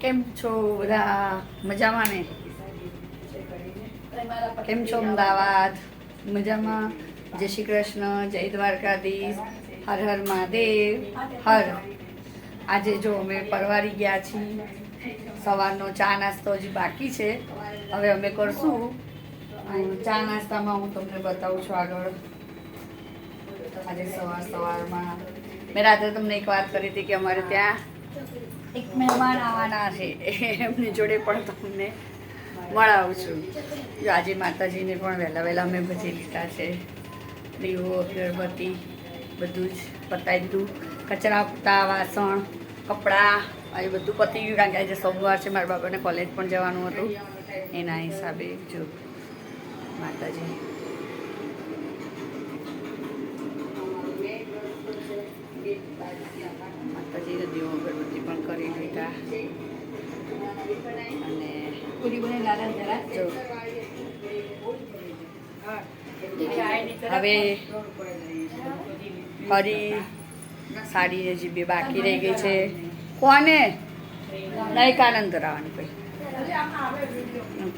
કેમ છો બધા મજામાં ને? કેમ છો અમદાવાદ? મજામાં? જય શ્રી કૃષ્ણ, જય દ્વારકાધીશ, હર હર મહાદેવ, હર. આજે જો અમે પરવારી ગયા છીએ, સવારનો ચા નાસ્તો હજી બાકી છે. હવે અમે કરશું. ચા નાસ્તામાં હું તમને બતાવું છું આગળ. આજે સવાર સવારમાં મેં રાત્રે તમને એક વાત કરી હતી કે અમારે ત્યાં એક મહેમાન આવવાના છે. એમની જોડે પણ તમને મળાવું છું. જો આજે માતાજીને પણ વહેલા વહેલા અમે ભજી લીધા છે. દીવો અગરબત્તી બધું જ પતાવી દીધું. કચરા પૂતા વાસણ કપડાં એ બધું પતી ગયું કારણ કે આજે સોમવાર છે. મારા બાબાને કોલેજ પણ જવાનું હતું. એના હિસાબે જો માતાજી માતાજીને દીવો અગરબત્તી પણ કરી લીધા અને હવે ફરી સાડી હજી બે બાકી રહી ગઈ છે. કોને? નયકાનંદ કરાવવાની ભાઈ.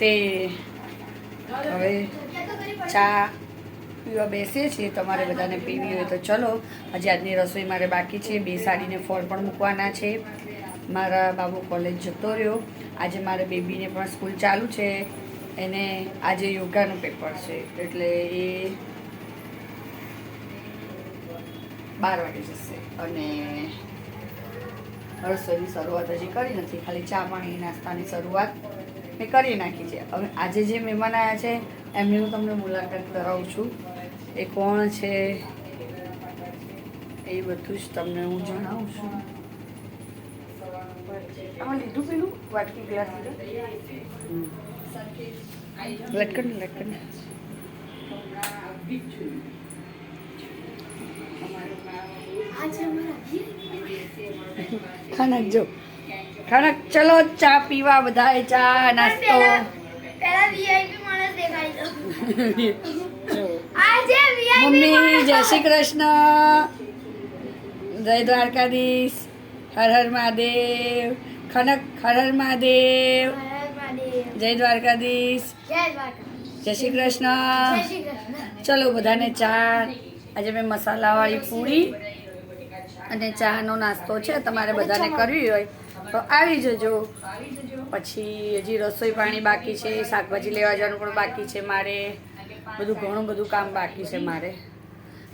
તે હવે ચા પીવા બેસીએ છીએ તમારે બધાને પીવી હોય તો ચલો. હજી આજની રસોઈ મારે બાકી છે. બે સાડીને ફળ પણ મૂકવાના છે. મારા બાબુ કોલેજ જતો રહ્યો. આજે મારે બેબીને પણ સ્કૂલ ચાલુ છે. એને આજે યોગાનું પેપર છે. એટલે એ બાર વાગે જશે. અને રસોઈની શરૂઆત હજી કરી નથી. ખાલી ચા પાણી, નાસ્તાની શરૂઆત મેં કરી નાખી છે. હવે આજે જે મહેમાન આવ્યા છે એમની હું તમને મુલાકાત કરાવું છું. એ કોણ છે? એ બધું જ તમને હું જણાવું છું. આમાં લીધું પેલું વાટકી ગ્લાસ લટકણ ખાનક ચલો ચા પીવા બધાએ ચા નાસ્તો. આજે મમ્મી જય શ્રી કૃષ્ણ જય દ્વારકાધીશ હર હર મહાદેવ ખનક હર મહાદેવ. જય દ્વારકાધીશ. જય શ્રી કૃષ્ણ. શ્રી કૃષ્ણ. ચલો બધાને ચા. આજે મેં મસાલાવાળી પૂરી અને ચાનો નાસ્તો છે તમારે બધાને કરવી હોય તો આવી જજો. પછી હજી રસોઈ પાણી બાકી છે શાકભાજી લેવા જવાનું પણ બાકી છે મારે. બધું ઘણું બધું કામ બાકી છે મારે.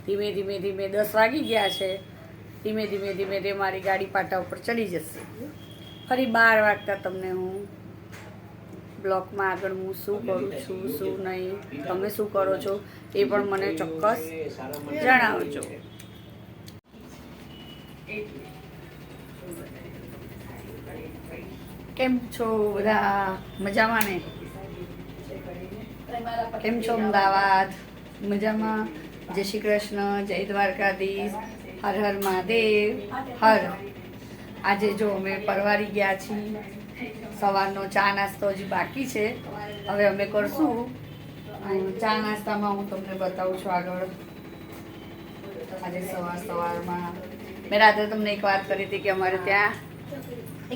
ધીમે ધીમે ધીમે દસ વાગી ગયા છે. ધીમે ધીમે ધીમે ધીમે મારી ગાડી પાટા ઉપર ચડી જશે. ફરી બાર વાગતા તમને હું બ્લોકમાં આગળ હું શું કરું છું શું નહીં તમે શું કરો છો એ પણ મને ચોક્કસ જણાવજો. કેમ છો બધા? મજામાં ને? કેમ છો અમદાવાદ? મજામાં? જય શ્રી કૃષ્ણ જય દ્વારકાધીશ હર હર મહાદેવ હર. આજે જો અમે પરવારી ગયા છીએ, સવારનો ચા નાસ્તો હજી બાકી છે. હવે અમે કરશું. ચા નાસ્તામાં હું તમને બતાવું છું આગળ. આજે સવાર સવારમાં. મેં રાત્રે તમને એક વાત કરી હતી કે અમારે ત્યાં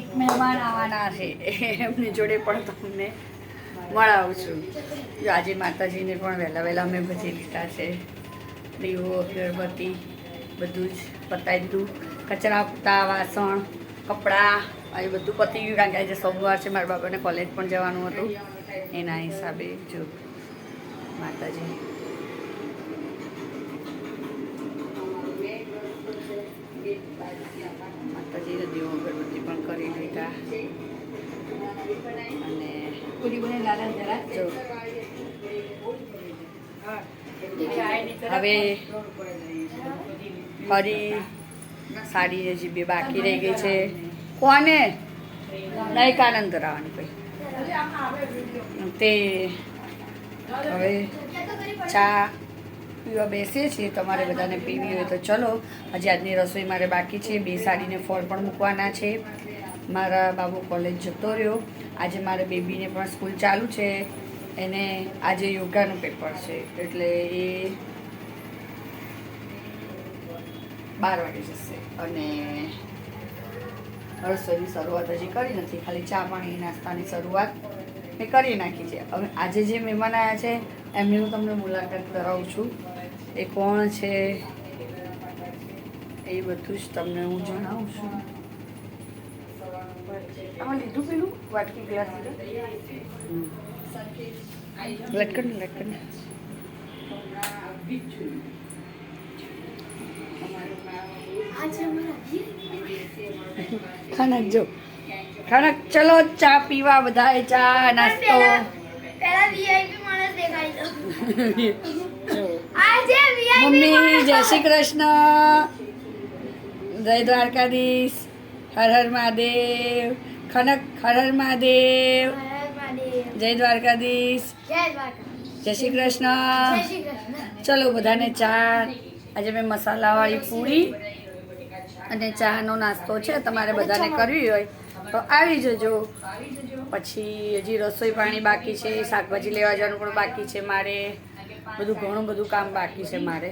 એક મહેમાન આવવાના છે. એમની જોડે પણ તમને મળાવું છું. જો આજે માતાજીને પણ વહેલા વહેલા અમે ભજી લીધા છે. દીવો, અગરબત્તી, બધું જ પતાવી દીધું. કચરા પૂતા વાસણ કપડાં એ બધું પતી ગયું કારણ કે આજે સોમવાર છે મારા બાબાને કોલેજ પણ જવાનું હતું. એના હિસાબે જો માતાજી. માતાજીને દીવો અગરબત્તી પણ કરી લીધા. અને હવે ફરી સાડી હજી બે બાકી રહી ગઈ છે. કોને? નયકાનંદ કરાવવાની ભાઈ. તે હવે ચા પીવા બેસીએ છીએ તમારે બધાને પીવી હોય તો ચલો. હજી આજની રસોઈ મારે બાકી છે. બે સાડીને ફળ પણ મૂકવાના છે. મારા બાબુ કોલેજ જતો રહ્યો. આજે મારે બેબીને પણ સ્કૂલ ચાલુ છે. એને આજે યોગાનું પેપર છે. એટલે એ બાર વાગે જશે. અને રસોઈની શરૂઆત હજી કરી નથી. ખાલી ચા પાણી નાસ્તાની શરૂઆત મેં કરી નાખી છે. હવે આજે જે મહેમાન આવ્યા છે એમની હું તમને મુલાકાત કરાવું છું. એ કોણ છે એ બધું જ તમને હું જણાવું છું. આમાં લીધું પેલું? વાટકી ગ્લાસ લીધો? લટકન લટકન આજે અમારા VIP ખાનક જો. ખાનક ચલો ચા પીવા બધાએ ચા નાસ્તો. મમ્મી જય શ્રી કૃષ્ણ. જય દ્વારકાધીશ. હર હર મહાદેવ. ખનક હર હર મહાદેવ. જય દ્વારકાધીશ. જય જય શ્રી કૃષ્ણ. શ્રી કૃષ્ણ. ચલો બધાને ચા. આજે મેં મસાલાવાળી પૂરી અને ચાનો નાસ્તો છે, તમારે બધાને કરવી હોય તો આવી જજો. પછી હજી રસોઈ પાણી બાકી છે, શાકભાજી લેવા જવાનું પણ બાકી છે મારે. બધું ઘણું બધું કામ બાકી છે મારે.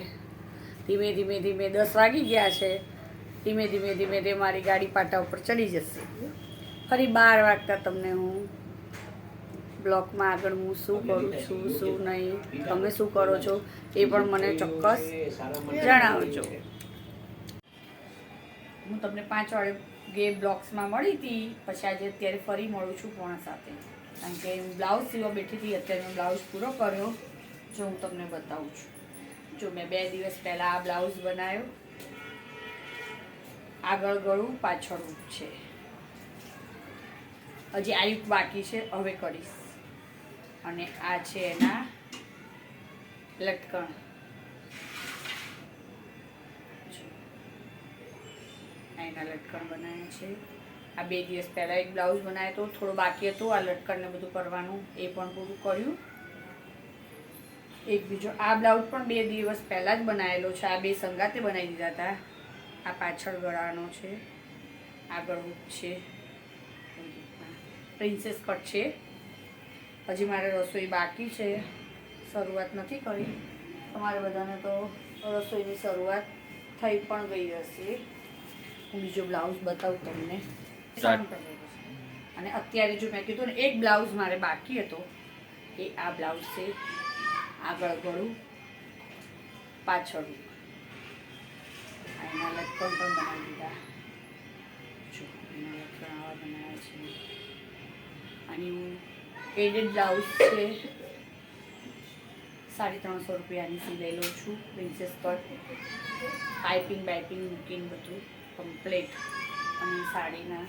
ધીમે ધીમે ધીમે દસ વાગી ગયા છે. ધીમે ધીમે ધીમે ધીમે મારી ગાડી પાટા ઉપર ચડી જશે. ફરી બાર વાગતા તમને હું બ્લોકમાં આગળ હું શું કરું છું, શું નહીં, તમે શું કરો છો એ પણ મને ચોક્કસ જણાવજો. હું તમને પાંચ વાગે બ્લોક્સમાં મળી હતી, પછી આજે અત્યારે ફરી મળું છું પોણા સાથે. કારણ કે હું બ્લાઉઝ સીવા બેઠી હતી, અત્યારે મેં બ્લાઉઝ પૂરો કર્યો, જો હું તમને બતાવું છું. જો મેં બે દિવસ પહેલાં આ બ્લાઉઝ બનાવ્યો. આગળ ગળું, પાછળ છે. હજી આયુક બાકી છે, હવે કરીશ. અને આ છે એના લટકણ. આ એના લટકણ બનાવ્યા છે. આ બે દિવસ પહેલાં એક બ્લાઉઝ બનાવ્યો હતો થોડો બાકી હતો, આ લટકણને બધું કરવાનું એ પણ પૂરું કર્યું. એક બીજો, આ બ્લાઉઝ પણ બે દિવસ પહેલાં જ બનાવેલો છે. આ બે સંગાતે બનાવી દીધા હતા. આ પાછળ ગળાનો છે. આગળ છે. પ્રિન્સેસ કટ છે. હજી મારે રસોઈ બાકી છે. શરૂઆત નથી કરી. તમારે બધાને તો રસોઈની શરૂઆત થઈ પણ ગઈ હશે. હું બીજો બ્લાઉઝ બતાવું તમને. અને અત્યારે જો મેં કીધું ને એક બ્લાઉઝ મારે બાકી હતો. એ આ બ્લાઉઝ છે. આગળ ગળું. પાછળ એના લટકણ પણ બનાવી દીધા. જો એના લટકણ આવા બનાવ્યા છે. અને હું એડેડ બ્લાઉઝ છે. સાડી ત્રણસો રૂપિયાની સિલાઈ લઉં છું પ્રિન્સેસ પર. પાઇપિંગ બાઇપિંગ મૂકીને બધું. કમ્પ્લેટ અને સાડીના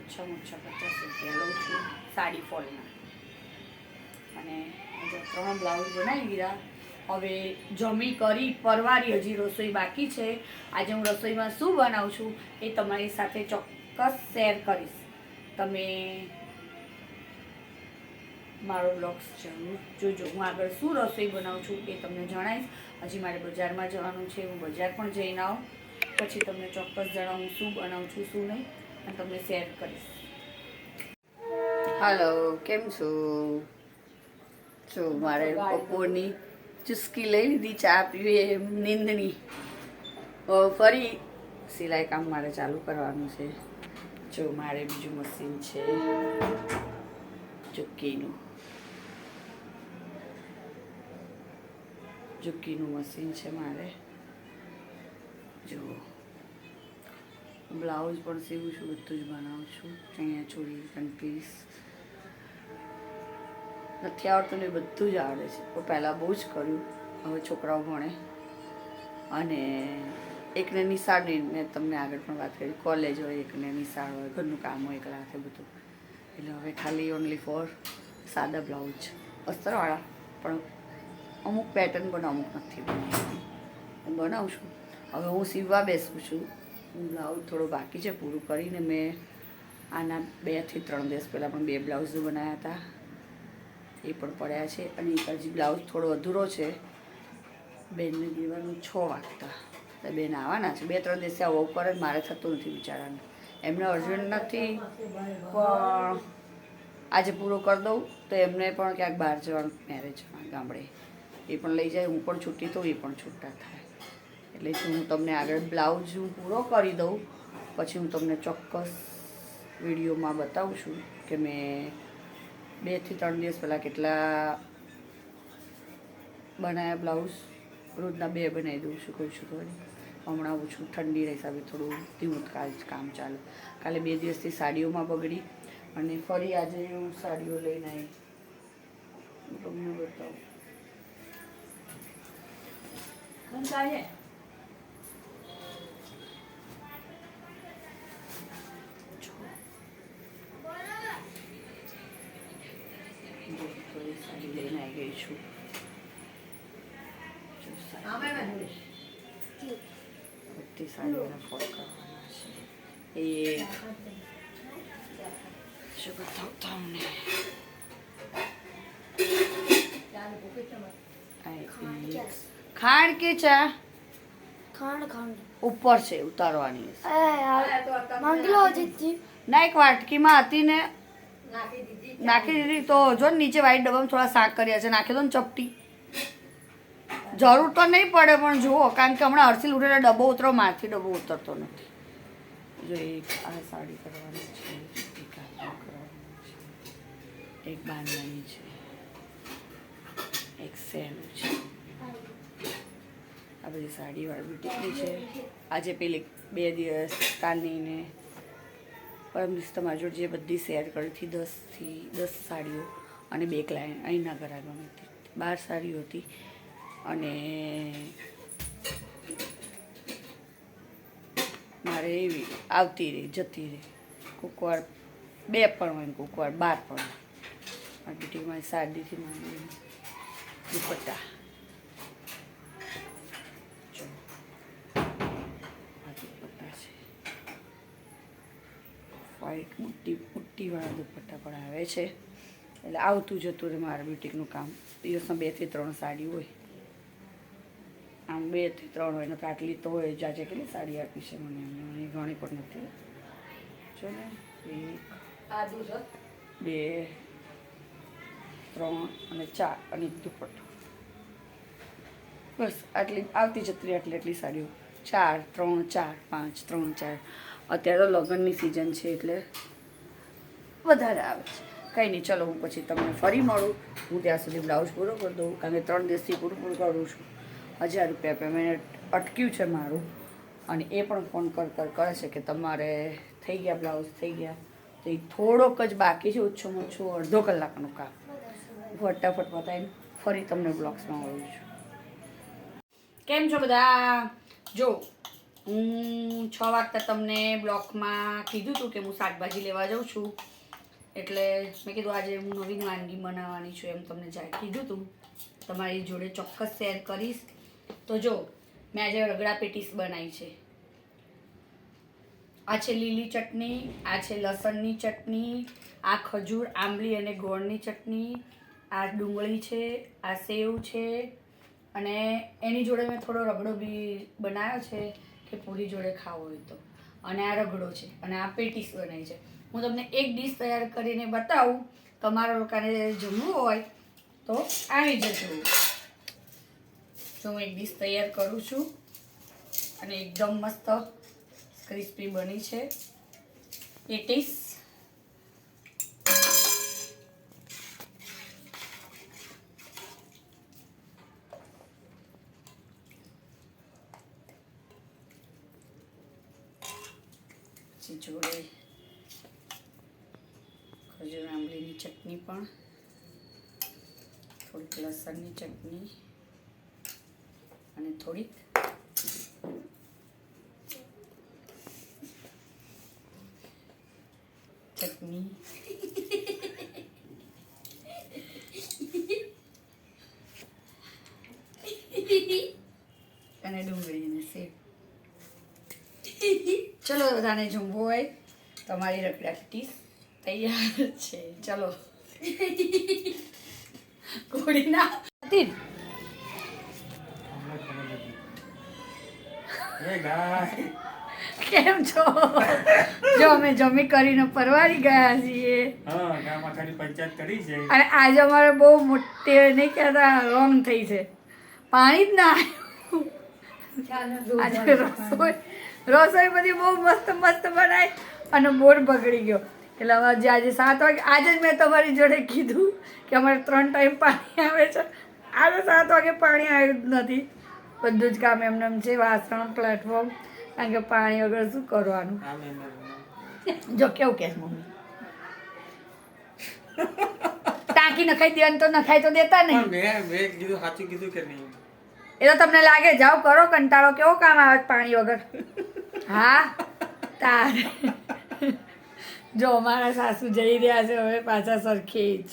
ઓછામાં ઓછા પચાસ રૂપિયા લઉં છું, સાડી ફોલના. અને ત્રણ બ્લાઉઝ બનાવી દીધા. હવે જમી કરી, પરવારી હજી રસોઈ બાકી છે. આજે હું રસોઈમાં શું બનાવું છું એ તમારી સાથે ચોક્કસ શેર કરીશ. તમે મારો બ્લોગ્સ જરૂર જોજો. હું આગળ શું રસોઈ બનાવું છું એ તમને જણાવીશ. હજી મારે બજારમાં જવાનું છે. હું બજાર પણ જઈને આવું. પછી તમને ચોક્કસ જણાવું શું બનાવું છું શું નહીં અને તમને શેર કરીશ. હલો કેમ છો? જો મારે બપોરની ચુસ્કી લઈ લીધી ચા પીવી એમ નીંદણી. ફરી સિલાઈ કામ મારે ચાલુ કરવાનું છે. જો મારે બીજું મશીન છે ચુક્કીનું. ચુક્કીનું મશીન છે મારે. જુઓ. બ્લાઉઝ પણ સીવું છું, બધું જ બનાવું છું. ચણિયા ચોળી વન પીસ નથી આવડતું ને બધું જ આવડે છે. તો પહેલાં બહુ જ કર્યું, હવે છોકરાઓ ભણે. અને એકને નિશાળની મેં તમને આગળ પણ વાત કરી. કોલેજ હોય, એકને નિશાળ હોય, ઘરનું કામ હોય, એકલા હાથે બધું. એટલે હવે ખાલી ઓનલી ફોર સાદા બ્લાઉઝ. અસ્તરવાળા, પણ અમુક પેટર્ન પણ અમુક નથી બનાવતી હું બનાવું છું. હવે હું સીવવા બેસું છું. બ્લાઉઝ થોડો બાકી છે, પૂરું કરીને મેં આના બેથી ત્રણ દિવસ પહેલાં પણ બે બ્લાઉઝ બનાવ્યા હતા. એ પણ પડ્યા છે અને એક હજી બ્લાઉઝ થોડો અધૂરો છે. બેનને દેવાનું છ વાગતા. એટલે બેન આવવાના છે. બે ત્રણ દિવસે આવો ઉપર જ, મારે થતું નથી બિચારાને એમને અર્જન્ટ નથી, પણ આજે પૂરો કરી દઉં તો એમને પણ ક્યાંક બહાર જવાનું મેરેજમાં ગામડે. એ પણ લઈ જાય, હું પણ છૂટી તો એ પણ છૂટા થાય. એટલે હું તમને આગળ બ્લાઉઝ હું પૂરો કરી દઉં. પછી હું તમને ચોક્કસ વિડીયોમાં બતાવું છું કે મેં બેથી ત્રણ દિવસ પહેલાં કેટલા બનાવ્યા બ્લાઉઝ. રોજના બે બનાવી દઉં છું કહું છું વળી. હમણાં ઓછું ઠંડીના હિસાબે થોડું ધીમું કામ ચાલે. કાલે બે દિવસથી સાડીઓમાં બગડી અને ફરી આજે હું સાડીઓ લઈને આવી. તમને બતાવું જો સાડી લઈને આવી ગઈ છું બધી સાડીઓના ફોલ કરવાના છે એ શું બતાવું તમને ખાંડ કે ચા? ખાંડ ખાંડ. ઉપર છે ઉતારવાની માંગી જીતજી ના એક વાટકીમાં હતી ને. નાખી દીધી. તો જો નીચે વાઈટ ડબ્બામાં થોડા શાક કર્યા છે નાખી દો ને ચપટી. જરૂર તો નહીં પડે, પણ જુઓ, કારણ કે હમણાં અરસી ઉઠેલા ડબ્બો ઉતરો, મારથી ડબ્બો ઉતરતો નથી. જો એક આ સાડી કરવાની છે, એક એક બાંધવાની છે, એક સહેલું છે. આ બધી સાડીવાળી ટીકડી છે. આજે પેલી બે દિવસ કાલની ને પરમ દિવસ જોડે જે બધી શેર કરી હતી દસથી દસ સાડીઓ અને બે ક્લાયન્ટ અહીંના ઘર આગળ હતી બાર સાડીઓ હતી અને મારે એવી આવતી રહી, જતી રહી. કોકવાર બે પણ હોય કોકવાર બાર પણ હોય. આ બીટી મારી સાડીથી મારી દુપટ્ટા જો આ દુપટ્ટા છે વ્હાઈટ બુટ્ટી બુટ્ટીવાળા દુપટ્ટા પણ આવે છે. એટલે આવતું જતું રહે મારા બ્યુટિકનું કામ. દિવસમાં બેથી ત્રણ સાડી હોય. આમ બેથી ત્રણ હોય ને તો આટલી તો હોય જાજે કેટલી સાડી આપી છે મને એમને મને ઘણી પણ નથી. જો ને, એક, બે, ત્રણ અને ચાર અને દુપટ્ટો. બસ, આટલી, આવતી જતી રહી આટલી આટલી સાડીઓ. ચાર, ત્રણ, ચાર, પાંચ, ત્રણ, ચાર. અત્યારે તો લગ્નની સિઝન છે એટલે વધારે આવે છે. કંઈ નહીં, ચલો હું પછી તમને ફરી મળું. હું ત્યાં સુધી બ્લાઉઝ પૂરો કરી દઉં, કારણ કે ત્રણ દિવસથી પૂરું પૂરું કરું છું. હજાર રૂપિયા પેમેન્ટ અટક્યું છે મારું. અને એ પણ ફોન કર કર કરે છે કે તમારે થઈ ગયા બ્લાઉઝ, થઈ ગયા. તો એ થોડોક જ બાકી છે ઓછું ઓછું અડધો કલાકનું કામ. ફટાફટ બતાવીને ફરી તમને બ્લોગ્સમાં મળું છું. કેમ છો બધા? જો, હું છ વાગતા તમને બ્લોકમાં કીધું હતું કે હું શાકભાજી લેવા જાઉં છું. એટલે મેં કીધું આજે હું નવીન વાનગી બનાવવાની છું એમ તમને જાય કીધું હતું તમારી જોડે ચોક્કસ શેર કરીશ. તો જો, મેં આજે રગડા પેટીસ બનાવી છે. આ છે લીલી ચટણી, આ છે લસણની ચટણી, આ ખજૂર, આંબલી અને ગોળની ચટણી, આ ડુંગળી છે, આ સેવ છે, અને એની જોડે મેં થોડો રગડો બી બનાવ્યો છે કે પૂરી જોડે ખાવો હોય તો. અને આ રગડો છે, અને આ પેટીસ બનાવી છે. હું તમને એક ડીશ તૈયાર કરીને બતાવું. તમારા લોકોને જમવું હોય તો આવી જજો તો હું એક ડીશ તૈયાર કરું છું અને એકદમ મસ્ત ક્રિસ્પી બની છે. એ પછી જોડે ખજૂર આંબલીની ચટણી પણ થોડીક લસણની ચટણી અને થોડીક ચટણી. અને ડુંગળીને સેવ ચલો બધાને જમવું હોય તમારી રકડાટી તૈયાર છે. ચલો. ઘોડીના? કેમ છો? જો અમે જમી કરીને પરવારી ગયા છીએ. હા પંચાયત કરી છે. અને આજે અમારે બહુ મોટી નહીં કહેતા રોંગ થઈ છે. પાણી જ ના આવ્યું. આજે રસોઈ રસોઈ બધી બહુ મસ્ત મસ્ત બનાવી અને બોર બગડી ગયો. એટલે અમારે આજે આજે સાત વાગે આજે જ મેં તમારી જોડે કીધું કે અમારે ત્રણ ટાઈમ પાણી આવે છે. આજે સાત વાગે પાણી આવ્યું જ નથી. બધું જ કામ એમને એમ છે વાસણ પ્લેટફોર્મ કારણ કે પાણી વગર શું કરવાનું? જો કેવું કે મમ્મી. ટાંકી નખાઈ દેવાનું તો નખાઈ તો દેતા નહીં. મેં મેં કીધું સાચું કીધું કે નહીં? એ તો તમને લાગે જાઓ કરો કંટાળો કેવો કામ આવે પાણી વગર? હા તાર. જો અમારા સાસુ જઈ રહ્યા છે હવે પાછા સરખી જ.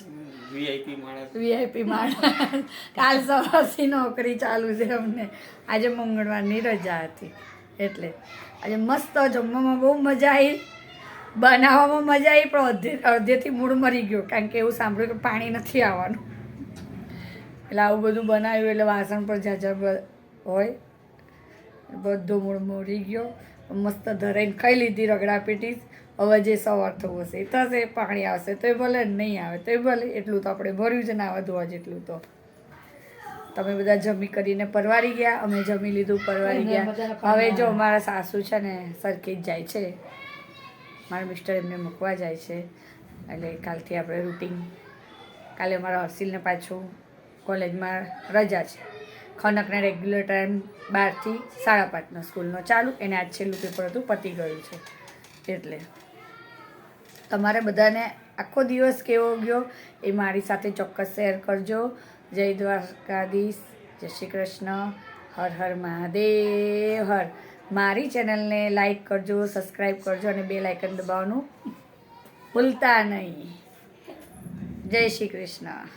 વીઆઈપી માણસ. વીઆઈપી માણસ. કાલ સવારથી નોકરી ચાલુ છે અમને. આજે મંગળવારની રજા હતી. એટલે આજે મસ્ત જમવામાં બહુ મજા આવી બનાવવામાં મજા આવી પણ અડધે અડધેથી મૂળ મરી ગયો કારણ કે એવું સાંભળ્યું કે પાણી નથી આવવાનું. એટલે આવું બધું બનાવ્યું એટલે વાસણ પર ઝાઝા હોય બધો મૂળ મરી ગયો. મસ્ત ધરાઈને ખાઈ લીધી રગડા પેટીસ. હવે જે સવાર થવું હશે એ થશે પાણી આવશે તો એ ભલે નહીં આવે તો એ ભલે એટલું તો આપણે ભર્યું છે નાવા ધોવા જેટલું તો. તમે બધા જમી કરીને પરવારી ગયા અમે જમી લીધું પરવારી ગયા. હવે જો અમારા સાસુ છે ને સરખી જ જાય છે. મારા મિસ્ટર એમને મૂકવા જાય છે. એટલે કાલથી આપણે રૂટિન કાલે અમારા હર્ષિલને પાછું કોલેજમાં રજા છે. ખનકને રેગ્યુલર ટાઈમ બારથી સાડા પાંચનો સ્કૂલનો ચાલુ. એને આજ છેલ્લું પેપર હતું, પતી ગયું છે. એટલે તમારે બધાને આખો દિવસ કેવો ગયો એ મારી સાથે ચોક્કસ શેર કરજો. જય દ્વારકાધીશ. જય શ્રી કૃષ્ણ. હર હર મહાદેવ. હર. મારી ચેનલને લાઈક કરજો સબસ્ક્રાઈબ કરજો અને બે લાઇકન દબાવવાનું ભૂલતા નહીં. જય શ્રી કૃષ્ણ.